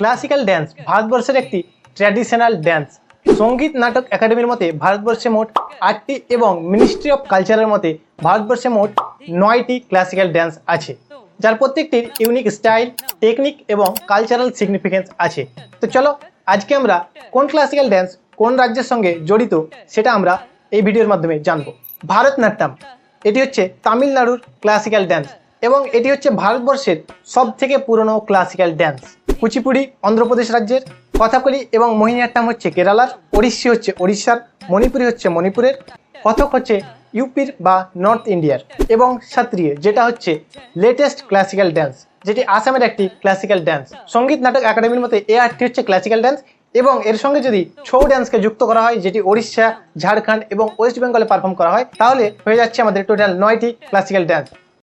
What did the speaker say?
Classical dance ভারতবর্ষের একটি traditional dance সংগীত, নাটক একাডেমির মতে ভারতবর্ষে মোট আটটি এবং মিনিস্ট্রি অফ কালচারের মতে ভারতবর্ষে মোট নয়টি ক্লাসিক্যাল ড্যান্স আছে। যার প্রত্যেকটির ইউনিক স্টাইল টেকনিক এবং কালচারাল সিগনিফিকেন্স আছে। তো চলো, আজকে আমরা কোন ক্লাসিক্যাল ড্যান্স কোন রাজ্যের সঙ্গে জড়িত, সেটা আমরা এই ভিডিওর মাধ্যমে জানব। ভারতনাট্যম, এটি হচ্ছে তামিলনাড়ুর ক্লাসিক্যাল ড্যান্স এবং এটি হচ্ছে ভারতবর্ষের সব থেকে পুরনো ক্লাসিক্যাল ড্যান্স কুচিপুড়ি, অন্ধ্রপ্রদেশ রাজ্যের কথাকলি এবং মোহিনীয়াট্টাম হচ্ছে কেরালার, ওড়িশি হচ্ছে ওড়িশার, মণিপুরি হচ্ছে মণিপুরের, কথক হচ্ছে ইউপির বা নর্থ ইন্ডিয়ার এবং সাত্রিয়, যেটা হচ্ছে লেটেস্ট ক্লাসিক্যাল ড্যান্স যেটি আসামের একটি ক্লাসিক্যাল ড্যান্স সংগীত নাটক একাডেমির মতে এ আটটি হচ্ছে ক্লাসিক্যাল ড্যান্স এবং এর সঙ্গে যদি ছৌ ড্যান্সকে যুক্ত করা হয়, যেটি ওড়িশা, ঝাড়খণ্ড এবং ওয়েস্ট বেঙ্গলে পারফর্ম করা হয়, তাহলে হয়ে যাচ্ছে আমাদের টোটাল নয়টি ক্লাসিক্যাল ড্যান্স